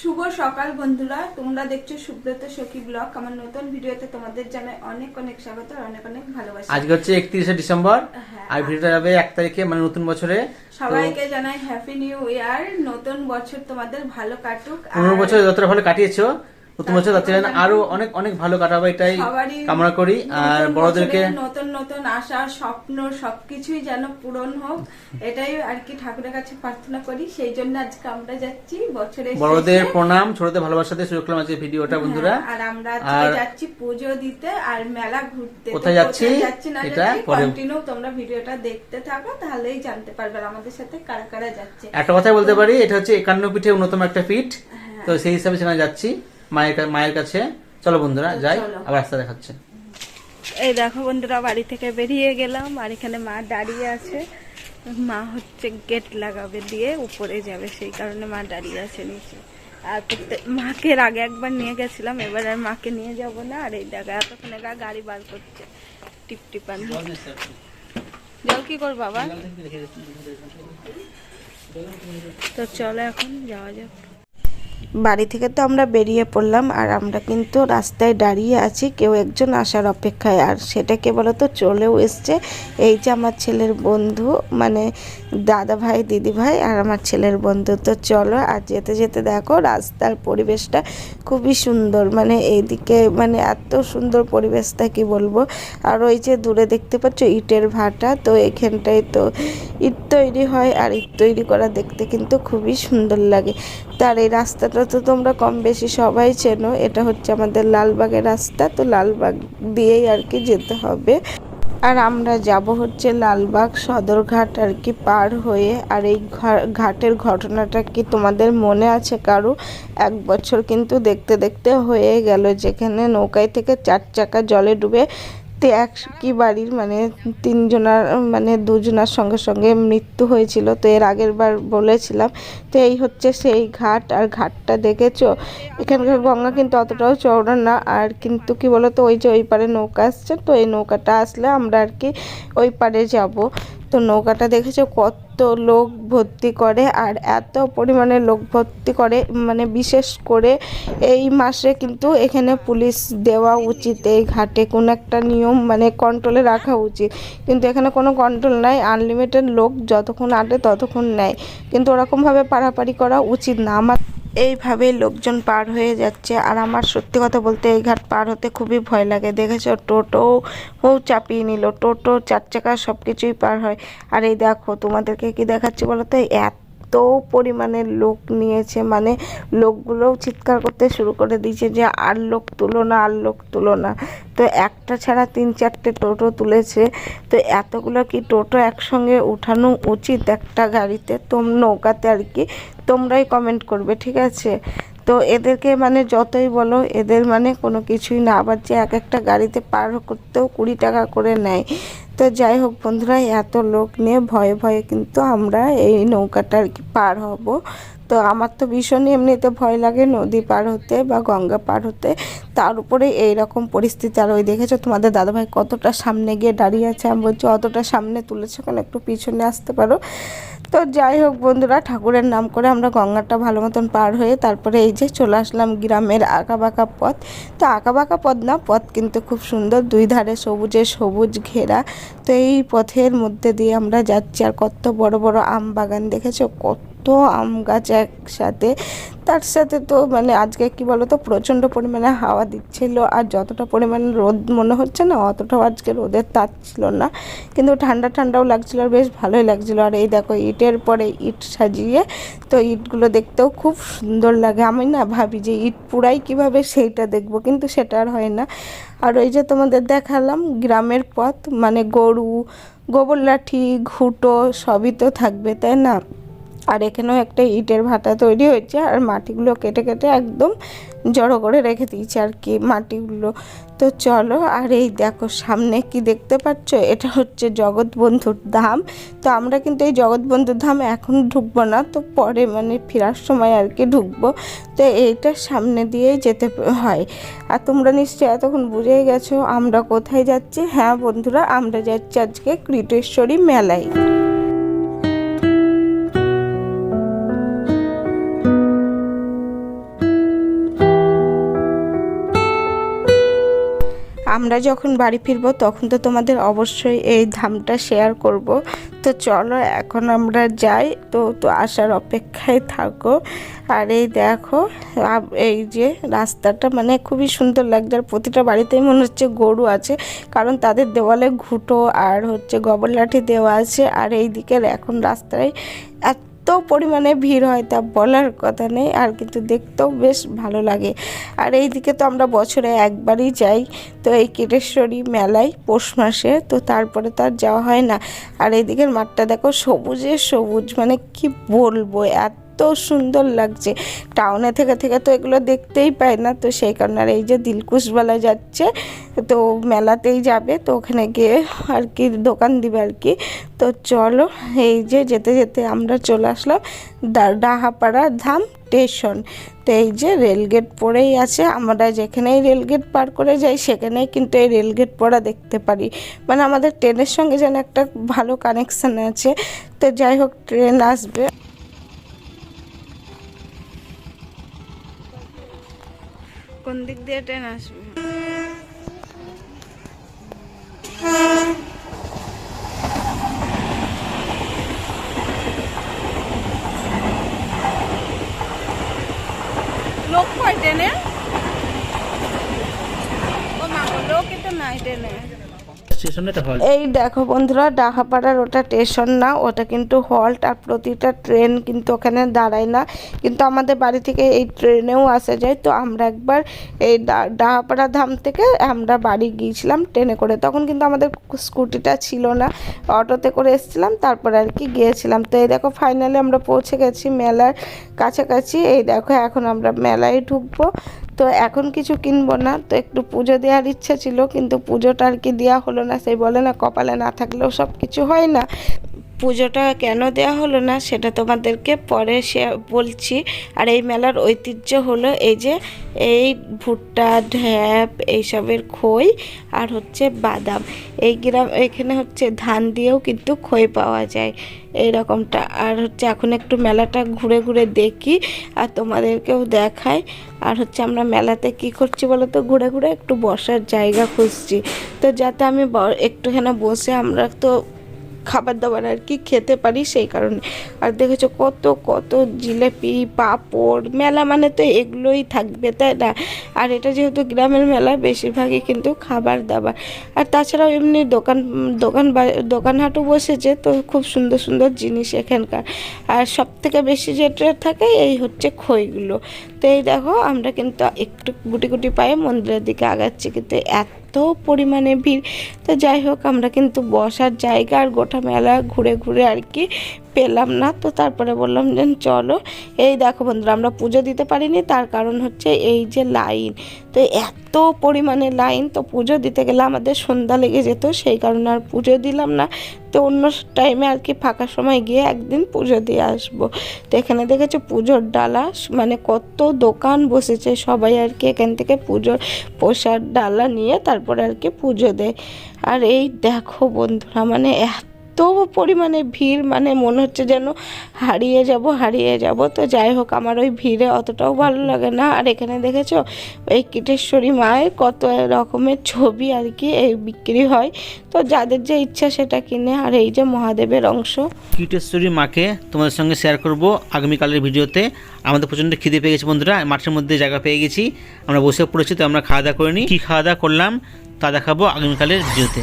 শুভ সকাল বন্ধুরা তোমরা দেখছ সুব্রত সখী ব্লগ। আমার নতুন ভিডিওতে তোমাদের জানাই অনেক অনেক স্বাগত আর অনেক অনেক ভালোবাসা। আজকে হচ্ছে একত্রিশে ডিসেম্বর হ্যাঁ। আর ভিডিওটা যাবে এক তারিখে মানে নতুন বছরে। সবাইকে জানাই হ্যাপি নিউ ইয়ার নতুন বছর তোমাদের ভালো কাটুক। আর পনেরো বছর যতটা ভালো কাটিয়েছো বছর আরও অনেক অনেক ভালো কাটাবে এটাই কামনা করি। আর বড়দেরকে নতুন নতুন আশা স্বপ্ন সবকিছুই যেন পূরণ হোক এটাই আর কি ঠাকুরের কাছে প্রার্থনা করি। সেই জন্য আজকে আমরা যাচ্ছি বছরের বড়দের প্রণাম ছোটদের ভালোবাসাতে শুরু করলাম আজকে ভিডিওটা বন্ধুরা। হ্যাঁ, আর আমরা আজকে যাচ্ছি পুজো দিতে আর মেলা ঘুরতে। কোথায় যাচ্ছি? এটা কন্টিনিউ তোমরা ভিডিওটা দেখতে থাকো তাহলেই জানতে পারবে আমাদের সাথে কারা কারা যাচ্ছে। একটা কথা বলতে পারি এটা হচ্ছে একান্ন পিঠে অন্যতম একটা পিঠ। হ্যাঁ। তো সেই হিসাবে সেখানে যাচ্ছি। মায়ের মায়ের কাছে। চলো বন্ধুরা যাই আবার রাস্তা দেখাচ্ছে। এই দেখো বন্ধুরা বাড়ি থেকে বেরিয়ে গেলাম আর এখানে মা দাঁড়িয়ে আছে। মা হচ্ছে গেট লাগাবে দিয়ে উপরে যাবে সেই কারণে মা দাঁড়িয়ে আছে নিচে। আর প্রত্যেক- মাকে আগে একবার নিয়ে গেছিলাম এবার আর মাকে নিয়ে যাব না। আর এই দেখা এতক্ষণে গা গাড়ি বার করছে। টিপ টিপান জল কি কর বাবা তো চলো এখন যাওয়া যাক। বাড়ি থেকে তো আমরা বেরিয়ে পড়লাম আর আমরা কিন্তু রাস্তায় দাঁড়িয়ে আছি, কেউ একজন আসার অপেক্ষায়। আর সেটা কে বলতো চলেও এসছে। এই যে আমার ছেলের বন্ধু মানে দাদা ভাই, দিদি ভাই আর আমার ছেলের বন্ধু। তো চলো আর যেতে যেতে দেখো রাস্তার পরিবেশটা খুবই সুন্দর। মানে এইদিকে মানে এত সুন্দর পরিবেশটা কি বলব? আর ওই যে দূরে দেখতে পাচ্ছ ইটের ভাটা, তো এখানটায় তো ইট তৈরি হয় আর ইট তৈরি করা দেখতে কিন্তু খুবই সুন্দর লাগে। তার এই রাস্তাটা তো তোমরা কম বেশি সবাই চেনো। এটা হচ্ছে আমাদের লালবাগের রাস্তা, তো লালবাগ দিয়েই আর কি যেতে হবে। আর আমরা যাব হচ্ছে লালবাগ সদরঘাট আর কি পার হয়ে। আর এই ঘাটের ঘটনাটা কি তোমাদের মনে আছে কারও? এক বছর কিন্তু দেখতে দেখতে হয়ে গেল, যেখানে নৌকায় থেকে চার চাকা জলে ডুবে তে এক কি বাড়ির মানে তিনজনার মানে দুজনার সঙ্গে সঙ্গে মৃত্যু হয়েছিল। তো এর আগের বার বলেছিলাম, তো এই হচ্ছে সেই ঘাট, আর ঘাটটা দেখেছ? এখানকার গঙ্গা কিন্তু অতটাও চওড়া না, আর কিন্তু কি বলতো, ওই যে ওই পারে নৌকা আসছে, তো এই নৌকাটা আসলে আমরা আর কি ওই পারে যাব। তো নৌকাটা দেখেছ? কত লোক ভর্তি করে আর এত পরিমাণে লোক ভর্তি করে মানে বিশেষ করে এই মাসে কিন্তু এখানে পুলিশ দেওয়া উচিত, এই ঘাটে কোনো একটা নিয়ম মানে কন্ট্রোলে রাখা উচিত। কিন্তু এখানে কোনো কন্ট্রোল নাই আনলিমিটেড লোক যতক্ষণ আটে ততক্ষণ নেয়। কিন্তু ওরকমভাবে পারাপারি করা উচিত না। এইভাবেই লোকজন পার হয়ে যাচ্ছে। আর আমার সত্যি কথা বলতে এই ঘাট পার হতে খুবই ভয় লাগে। দেখেছ? টোটো ও চাপিয়ে নিল। টোটো, চার চাকা সব কিছুই পার হয়। আর এই দেখো, তোমাদেরকে কি দেখাচ্ছি বলো তো এত পরিমাণে লোক নিয়েছে। মানে লোকগুলোও চিৎকার করতে শুরু করে দিয়েছে যে আর লোক তুলো না, আর লোক তুলো না। তো একটা ছাড়া তিন চারটে টোটো তুলেছে। তো এতগুলো কি টোটো একসঙ্গে উঠানো উচিত একটা গাড়িতে? তোম নৌকাতে আর কি তোমরাই কমেন্ট করবে, ঠিক আছে? তো এদেরকে মানে যতই বলো, এদের মানে কোনো কিছুই না, আবার যে এক একটা গাড়িতে পার করতেও কুড়ি টাকা করে নেয়। তো যাই হোক বন্ধুরা, এত লোক নিয়ে ভয়ে ভয়ে কিন্তু আমরা এই নৌকাটা আর কি পার হব। তো আমার তো ভীষণই এমনিতে ভয় লাগে নদী পার হতে বা গঙ্গা পার হতে। তার উপরে এই রকম পরিস্থিতি। আর ওই দেখেছ তোমাদের দাদাভাই কতটা সামনে গিয়ে দাঁড়িয়ে আছে? আমি বলছি, অতটা সামনে তুলেছো কেন? একটু পিছনে আসতে পারো। তো যাই হোক বন্ধুরা, ঠাকুরের নাম করে আমরা গঙ্গাটা ভালো মতন পার হয়ে তারপরে এই যে চলে আসলাম গ্রামের আঁকাবাঁকা পথ। তো আঁকাবাঁকা পথ না, পথ কিন্তু খুব সুন্দর, দুই ধারে সবুজে সবুজ ঘেরা। তো এই পথের মধ্যে দিয়ে আমরা যাচ্ছি। আর কত বড় বড় আম বাগান দেখেছ? কত আম গাছ একসাথে। তার সাথে তো মানে আজকে কি বলতো, প্রচণ্ড পরিমাণে হাওয়া দিচ্ছিল আর যতটা পরিমাণে রোদ মনে হচ্ছে না, অতটাও আজকে রোদের তাপ ছিল না। কিন্তু ঠান্ডা ঠান্ডাও লাগছিল আর বেশ ভালোই লাগছিল। আর এই দেখো, ইটের পরে ইট সাজিয়ে তো ইটগুলো দেখতেও খুব সুন্দর লাগে। আমি না ভাবি যে ইট পুরাই কীভাবে সেইটা দেখব, কিন্তু সেটা আর হয় না। আর ওই যে তোমাদের দেখালাম, গ্রামের পথ মানে গরু, গোবর লাঠি, ঘুটো সবই তো থাকবে, তাই না? আর এখানেও একটা ইটের ভাটা তৈরি হয়েছে আর মাটিগুলো কেটে কেটে একদম জড়ো করে রেখে দিয়েছে আর কি মাটিগুলো। তো চলো, আর এই দেখো সামনে কি দেখতে পাচ্ছ? এটা হচ্ছে জগৎবন্ধুর ধাম। তো আমরা কিন্তু এই জগৎবন্ধুর ধাম এখন ঢুকবো না, তো পরে মানে ফেরার সময় আর কি ঢুকবো। তো এইটার সামনে দিয়েই যেতে হয়। আর তোমরা নিশ্চয়ই এতক্ষণ বুঝেই গেছো আমরা কোথায় যাচ্ছি। হ্যাঁ বন্ধুরা, আমরা যাচ্ছি আজকে কৃটেশ্বরী মেলায়। আমরা যখন বাড়ি ফিরবো, তখন তো তোমাদের অবশ্যই এই ধামটা শেয়ার করব। তো চলো, এখন আমরা যাই। তো তো আসার অপেক্ষায় থাকো। আর এই দেখো এই যে রাস্তাটা মানে খুবই সুন্দর লাগছে। আর প্রতিটা বাড়িতেই মনে হচ্ছে গরু আছে, কারণ তাদের দেওয়ালে ঘুঁটো আর হচ্ছে গোবর লাঠি দেওয়া আছে। আর এই দিকের এখন রাস্তায় এত পরিমাণে ভিড় হয়, তা বলার কথা নেই, আর কিন্তু দেখতেও বেশ ভালো লাগে। আর এই দিকে তো আমরা বছরে একবারই যাই, তো এই কেটেশ্বরী মেলায় পৌষ মাসে, তো তারপরে তো আর যাওয়া হয় না। আর এইদিকের মাঠটা দেখো সবুজে সবুজ মানে কি বলব, এত সুন্দর লাগছে। টাউনে থেকে থেকে তো এগুলো দেখতেই পায় না, তো সেই কারণে আর এই যে দিলকুশবেলা যাচ্ছে, তো মেলাতেই যাবে, তো ওখানে গিয়ে আর কি দোকান দিবে আর কি। তো চলো, এই যে যেতে যেতে আমরা চলে আসলাম ডাহাপাড়া ধাম স্টেশন। তো এই যে রেলগেট পড়েই আছে, আমরা যেখানেই রেলগেট পার করে যাই, সেখানেই কিন্তু এই রেলগেট পড়া দেখতে পারি। মানে আমাদের ট্রেনের সঙ্গে যেন একটা ভালো কানেকশান আছে। তো যাই হোক, ট্রেন আসবে। কোন দিক দিয়ে ট্রেন আসবে? লোক কয় ট্রেনে? ও মা লোক এটা নাই ট্রেনে। এই দেখো বন্ধুরা, ডাহাপাড়ার ওটা স্টেশন না, ওটা কিন্তু হল্ট আর প্রতিটা ট্রেন কিন্তু ওখানে দাঁড়ায় না। কিন্তু আমাদের বাড়ি থেকে এই ট্রেনেও আসা যায়। তো আমরা একবার এই ডাহাপাড়া ধাম থেকে আমরা বাড়ি গিয়েছিলাম ট্রেনে করে। তখন কিন্তু আমাদের স্কুটিটা ছিল না। অটোতে করে এসেছিলাম, তারপর আর কি গিয়েছিলাম। তো এই দেখো ফাইনালি আমরা পৌঁছে গেছি মেলার কাছাকাছি। এই দেখো এখন আমরা মেলায় ঢুকবো। তো এখন কিছু কিনবো না, তো একটু পুজো দেওয়ার ইচ্ছা ছিল, কিন্তু পুজোটা আর কি দেওয়া হলো না, সেই বলে না, কপালে না থাকলেও সব কিছু হয় না। পুজোটা কেন দেওয়া হলো না সেটা তোমাদেরকে পরে সে বলছি। আর এই মেলার ঐতিহ্য হলো এই যে, এই ভুট্টা, ঢ্যাপ, এইসবের খই আর হচ্ছে বাদাম। এই গ্রাম, এখানে হচ্ছে ধান দিয়েও কিন্তু খই পাওয়া যায় এই রকমটা আর হচ্ছে এখন একটু মেলাটা ঘুরে ঘুরে দেখি আর তোমাদেরকেও দেখাই। আর হচ্ছে আমরা মেলাতে কি করছি বলো তো ঘুরে ঘুরে একটু বসার জায়গা খুঁজছি। তো যাতে আমি একটুখানি বসে আমরা তো খাবার দাবার আর কি খেতে পারি সেই কারণে। আর দেখেছ কত কত জিলেপি, পাঁপড়, মেলা মানে তো এগুলোই থাকবে, তাই না? আর এটা যেহেতু গ্রামের মেলা, বেশিরভাগই কিন্তু খাবার দাবার। আর তাছাড়াও এমনি দোকান দোকান দোকানহাটও বসেছে, তো খুব সুন্দর সুন্দর জিনিস এখানকার। আর সব থেকে বেশি যেটা থাকে, এই হচ্ছে খইগুলো। তো এই দেখো, আমরা কিন্তু একটু গুটি গুটি পায়ে মন্দিরের দিকে আগাচ্ছি, কিন্তু এত পরিমাণে ভিড়। তো যাই হোক, আমরা কিন্তু বসার জায়গা আর গোটা মেলা ঘুরে ঘুরে আর কি পেলাম না। তো তারপরে বললাম যে, চলো। এই দেখো বন্ধুরা, আমরা পুজো দিতে পারিনি, তার কারণ হচ্ছে এই যে লাইন। তো এত পরিমাণে লাইন, তো পুজো দিতে গেলে আমাদের সন্ধ্যা লেগে যেত, সেই কারণে আর পুজো দিলাম না। তো অন্য টাইমে আর কি ফাঁকা সময় গিয়ে একদিন পুজো দিয়ে আসব। তো এখানে দেখেছ পুজোর ডালা মানে কত দোকান বসেছে, সবাই আর কি এখান থেকে পুজোর প্রসাদ, ডালা নিয়ে তারপরে আর কি পুজো দেয়। আর এই দেখো বন্ধুরা মানে এত পরিমাণে ভিড় মানে মনে হচ্ছে যেন হারিয়ে যাব হারিয়ে যাব। তো যাই হোক, আমার ওই ভিড়ে অতটাও ভালো লাগে না। আর এখানে দেখেছ এই কীটেশ্বরী মায়ের কত রকমের ছবি আর কি, এই বিক্রি হয়। তো যাদের যে ইচ্ছা সেটা কিনে। আর এই যে মহাদেবের অংশ। কীটেশ্বরী মাকে তোমাদের সঙ্গে শেয়ার করব আগামীকালের ভিডিওতে। আমাদের প্রচণ্ড খিদে পেয়ে গেছে বন্ধুরা মাঠের মধ্যে জায়গা পেয়ে গেছি। আমরা বসে পড়েছি, তো আমরা খাওয়া দাওয়া করে নিই। কী খাওয়া দাওয়া করলাম, তা দেখাবো আগামীকালের ভিডিওতে।